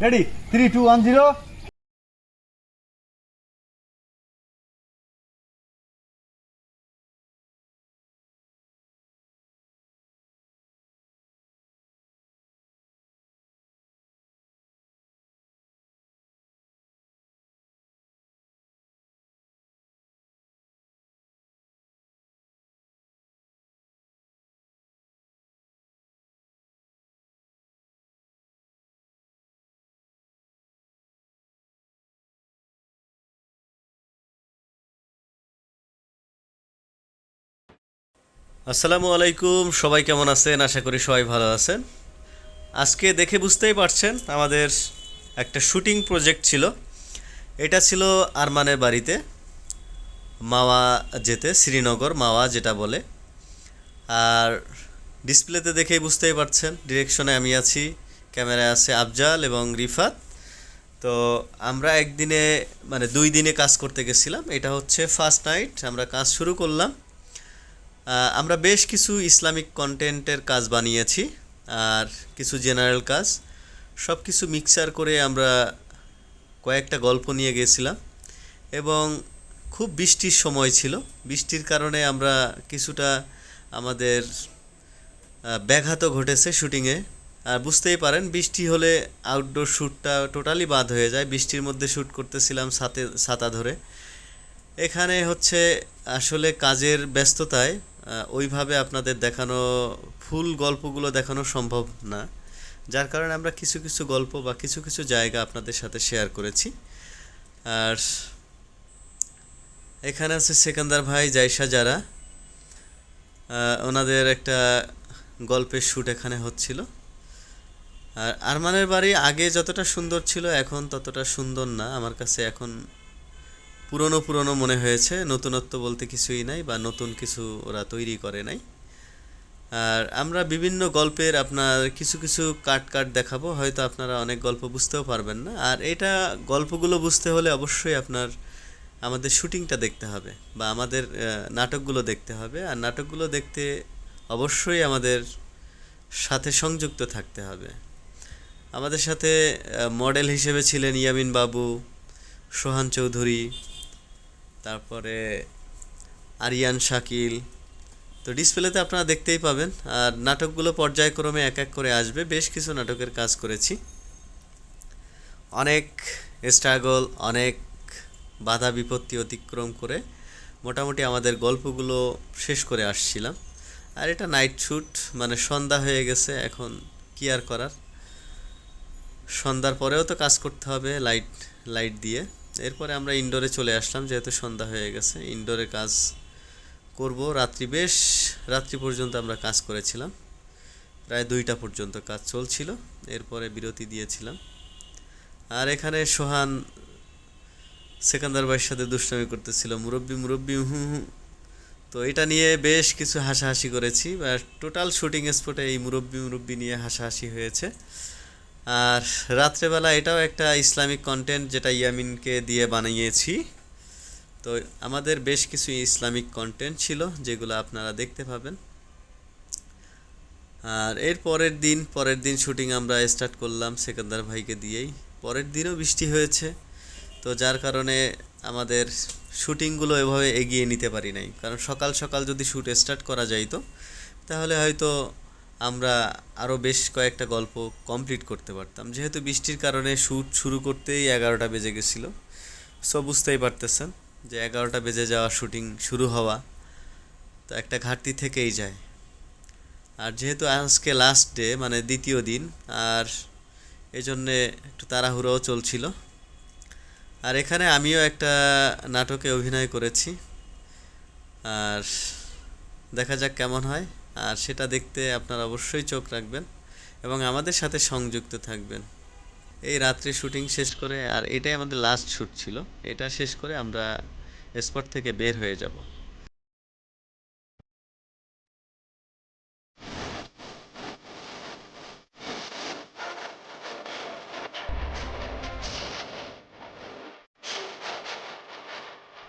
Ready three two one zero আসসালামু আলাইকুম, সবাই কেমন আছেন? আশা করি সবাই ভালো আছেন। আজকে দেখে বুঝতেই পারছেন, আমাদের একটা শুটিং প্রজেক্ট ছিল। এটা ছিল আরমানের বাড়িতে, মাওয়া যেতে, শ্রীনগর, মাওয়া যেটা বলে। আর ডিসপ্লেতে দেখেই বুঝতেই পারছেন, ডিরেকশনে আমি আছি, ক্যামেরায় আছে আফজাল এবং রিফাত। তো আমরা একদিনে মানে দুই দিনে কাজ করতে গেছিলাম। এটা হচ্ছে ফার্স্ট নাইট, আমরা কাজ শুরু করলাম। আমরা বেশ কিছু ইসলামিক কন্টেন্টের কাজ বানিয়েছি, আর কিছু জেনারেল কাজ। সব কিছু মিক্সার করে আমরা কয়েকটা গল্প নিয়ে গেছিলাম, এবং খুব বৃষ্টির সময় ছিল। বৃষ্টির কারণে আমরা কিছুটা আমাদের ব্যাঘাতও ঘটেছে শুটিংয়ে। আর বুঝতেই পারেন, বৃষ্টি হলে আউটডোর শ্যুটটা টোটালি বাদ হয়ে যায়। বৃষ্টির মধ্যে শ্যুট করতেছিলাম সাথে ছাতা ধরে। এখানে হচ্ছে আসলে কাজের ব্যস্ততায় ওইভাবে আপনাদের দেখানো ফুল গল্পগুলো দেখানো সম্ভব না। যার কারণে আমরা কিছু কিছু গল্প বা কিছু কিছু জায়গা আপনাদের সাথে শেয়ার করেছি। আর এখানে আছে সেকান্দার ভাই জায়সা যারা। ওনাদের একটা গল্পের শ্যুট এখানে হচ্ছিল। আর আরমানের বাড়ি আগে যতটা সুন্দর ছিল, এখন ততটা সুন্দর না। আমার কাছে এখন পুরনো পুরনো মনে হয়েছে, নতুনত্ব বলতে কিছুই নাই বা নতুন কিছু ওরা তৈরি করে নাই। আর আমরা বিভিন্ন গল্পের আপনার কিছু কিছু কাট কাট দেখাবো, হয়তো আপনারা অনেক গল্প বুঝতেও পারবেন না। আর এটা গল্পগুলো বুঝতে হলে অবশ্যই আপনার আমাদের শুটিংটা দেখতে হবে বা আমাদের নাটকগুলো দেখতে হবে। আর নাটকগুলো দেখতে অবশ্যই আমাদের সাথে সংযুক্ত থাকতে হবে। আমাদের সাথে মডেল হিসেবে ছিলেন ইয়ামিন বাবু, সোহান চৌধুরী তারপরে আরিয়ান, শাকিল। তো ডিসপ্লেতে আপনারা দেখতেই পাবেন। আর নাটকগুলো পর্যায়ক্রমে এক এক করে আসবে। বেশ কিছু নাটকের কাজ করেছি। অনেক স্ট্রাগল অনেক বাধা বিপত্তি অতিক্রম করে মোটামুটি আমাদের গল্পগুলো শেষ করে আসছিলাম। আর এটা নাইট শ্যুট মানে সন্ধ্যা হয়ে গেছে, এখন কি আর করার? সন্ধ্যার পরেও তো কাজ করতে হবে লাইট লাইট দিয়ে। এরপরে আমরা ইনডোরে চলে আসলাম, যেহেতু সন্ধ্যা হয়ে গেছে ইনডোরে কাজ করব। রাত্রি বেশ, রাত্রি পর্যন্ত আমরা কাজ করেছিলাম। প্রায় দুইটা পর্যন্ত কাজ চলছিল, এরপরে বিরতি দিয়েছিলাম। আর এখানে সোহান সেকান্দার ভাইয়ের সাথে দুষ্টামি করতেছিল, মুরব্বী মুরব্বী, হু হু তো এটা নিয়ে বেশ কিছু হাসাহাসি করেছি, বা টোটাল শুটিং স্পটে এই মুরব্বী মুরব্বী নিয়ে হাসাহাসি হয়েছে। আর রাত্রেবেলা এটাও একটা ইসলামিক কন্টেন্ট যেটা ইয়ামিনকে দিয়ে বানিয়েছি। তো আমাদের বেশ কিছু ইসলামিক কন্টেন্ট ছিল যেগুলো আপনারা দেখতে পাবেন। আর এর পরের দিন পরের দিন শুটিং আমরা স্টার্ট করলাম সেকান্দার ভাইকে দিয়েই। পরের দিনও বৃষ্টি হয়েছে, তো যার কারণে আমাদের শুটিংগুলো এভাবে এগিয়ে নিতে পারি নাই। কারণ সকাল সকাল যদি শ্যুট স্টার্ট করা যাইতো, তাহলে হয়তো আমরা আরও বেশ কয়েকটা গল্প কমপ্লিট করতে পারতাম। যেহেতু বৃষ্টির কারণে শ্যুট শুরু করতেই এগারোটা বেজে গেছিল। সো বুঝতেই পারতেছেন যে এগারোটা বেজে যাওয়া শুটিং শুরু হওয়া তো একটা ঘাটতি থেকেই যায়। আর যেহেতু আজকে লাস্ট ডে মানে দ্বিতীয় দিন, আর এই জন্যে একটু তাড়াহুড়োও চলছিল। আর এখানে আমিও একটা নাটকে অভিনয় করেছি। আর দেখা যাক কেমন হয়। আর সেটা দেখতে আপনারা অবশ্যই চোখ রাখবেন এবং আমাদের সাথে সংযুক্ত থাকবেন। এই রাত্রে শুটিং শেষ করে, আর এটাই আমাদের লাস্ট শ্যুট ছিল। এটা শেষ করে আমরা স্পট থেকে বের হয়ে যাব।